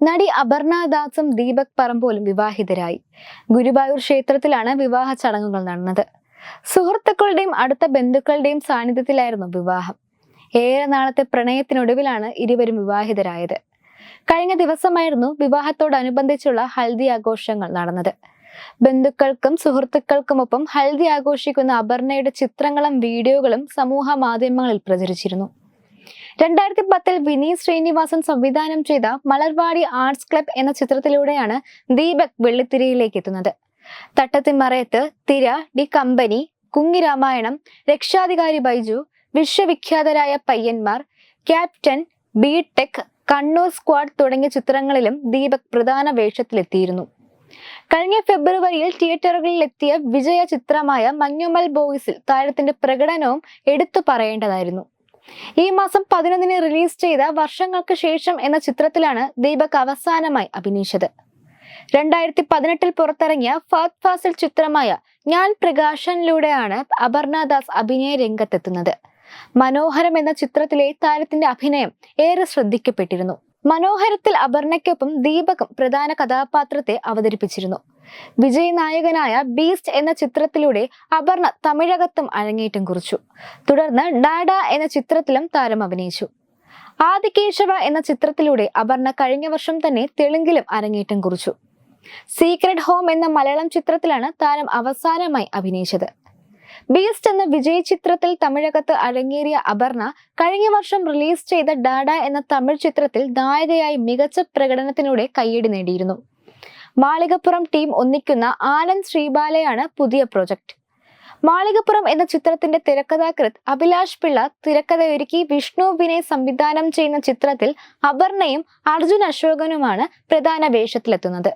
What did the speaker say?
നടി അപർണ ദാസും ദീപക് പറമ്പോലും വിവാഹിതരായി. ഗുരുവായൂർ ക്ഷേത്രത്തിലാണ് വിവാഹ ചടങ്ങുകൾ നടന്നത്. സുഹൃത്തുക്കളുടെയും അടുത്ത ബന്ധുക്കളുടെയും സാന്നിധ്യത്തിലായിരുന്നു വിവാഹം. ഏറെ നാളത്തെ പ്രണയത്തിനൊടുവിലാണ് ഇരുവരും വിവാഹിതരായത്. കഴിഞ്ഞ ദിവസമായിരുന്നു വിവാഹത്തോടനുബന്ധിച്ചുള്ള ഹൽദി ആഘോഷങ്ങൾ നടന്നത്. ബന്ധുക്കൾക്കും സുഹൃത്തുക്കൾക്കുമൊപ്പം ഹൽദി ആഘോഷിക്കുന്ന അപർണയുടെ ചിത്രങ്ങളും വീഡിയോകളും സമൂഹ മാധ്യമങ്ങളിൽ പ്രചരിച്ചിരുന്നു. രണ്ടായിരത്തി പത്തിൽ വിനീത് ശ്രീനിവാസൻ സംവിധാനം ചെയ്ത മലർവാടി ആർട്സ് ക്ലബ് എന്ന ചിത്രത്തിലൂടെയാണ് ദീപക് വെള്ളിത്തിരയിലേക്ക് എത്തുന്നത്. തട്ടത്തിമറയത്ത് തിര ഡി കമ്പനി കുങ്ങി രാമായണം രക്ഷാധികാരി ബൈജു വിശ്വവിഖ്യാതരായ പയ്യന്മാർ captain B tech Kannur squad തുടങ്ങിയ ചിത്രങ്ങളിലും ദീപക് പ്രധാന വേഷത്തിലെത്തിയിരുന്നു. കഴിഞ്ഞ ഫെബ്രുവരിയിൽ തിയേറ്ററുകളിൽ എത്തിയ വിജയ ചിത്രമായ മഞ്ഞുമൽ ബോയ്സിൽ താരത്തിന്റെ പ്രകടനവും എടുത്തു പറയേണ്ടതായിരുന്നു. ഈ മാസം പതിനൊന്നിന് റിലീസ് ചെയ്ത വർഷങ്ങൾക്ക് ശേഷം എന്ന ചിത്രത്തിലാണ് ദീപക് അവസാനമായി അഭിനയിച്ചത്. രണ്ടായിരത്തി പതിനെട്ടിൽ പുറത്തിറങ്ങിയ ഫാത് ഫാസിൽ ചിത്രമായ ഞാൻ പ്രകാശനിലൂടെയാണ് അപർണ ദാസ് അഭിനയ രംഗത്തെത്തുന്നത്. മനോഹരം എന്ന ചിത്രത്തിലെ താരത്തിന്റെ അഭിനയം ഏറെ ശ്രദ്ധിക്കപ്പെട്ടിരുന്നു. മനോഹരത്തിൽ അപർണയ്ക്കൊപ്പം ദീപകും പ്രധാന കഥാപാത്രത്തെ അവതരിപ്പിച്ചിരുന്നു. വിജയ് നായകനായ ബീസ്റ്റ് എന്ന ചിത്രത്തിലൂടെ അപർണ തമിഴകത്തും അരങ്ങേറ്റം കുറിച്ചു. തുടർന്ന് ഡാഡ എന്ന ചിത്രത്തിലും താരം അഭിനയിച്ചു. ആദികേശവ എന്ന ചിത്രത്തിലൂടെ അപർണ കഴിഞ്ഞ വർഷം തന്നെ തെലുങ്കിലും അരങ്ങേറ്റം കുറിച്ചു. സീക്രട്ട് ഹോം എന്ന മലയാളം ചിത്രത്തിലാണ് താരം അവസാനമായി അഭിനയിച്ചത്. ബീസ്റ്റ് എന്ന വിജയ് ചിത്രത്തിൽ തമിഴകത്ത് അരങ്ങേറിയ അപർണ കഴിഞ്ഞ വർഷം റിലീസ് ചെയ്ത ഡാഡ എന്ന തമിഴ് ചിത്രത്തിൽ നായികയായി മികച്ച പ്രകടനത്തിലൂടെ കയ്യടി നേടിയിരുന്നു. മാളികപ്പുറം ടീം ഒന്നിക്കുന്ന ആനന്ദ് ശ്രീബാലയാണ് പുതിയ പ്രൊജക്ട്. മാളികപ്പുറം എന്ന ചിത്രത്തിന്റെ തിരക്കഥാകൃത്ത് അഭിലാഷ് പിള്ള തിരക്കഥയൊരുക്കി വിഷ്ണു വിനയ് സംവിധാനം ചെയ്യുന്ന ചിത്രത്തിൽ അപർണയും അർജുൻ അശോകനുമാണ് പ്രധാന വേഷത്തിലെത്തുന്നത്.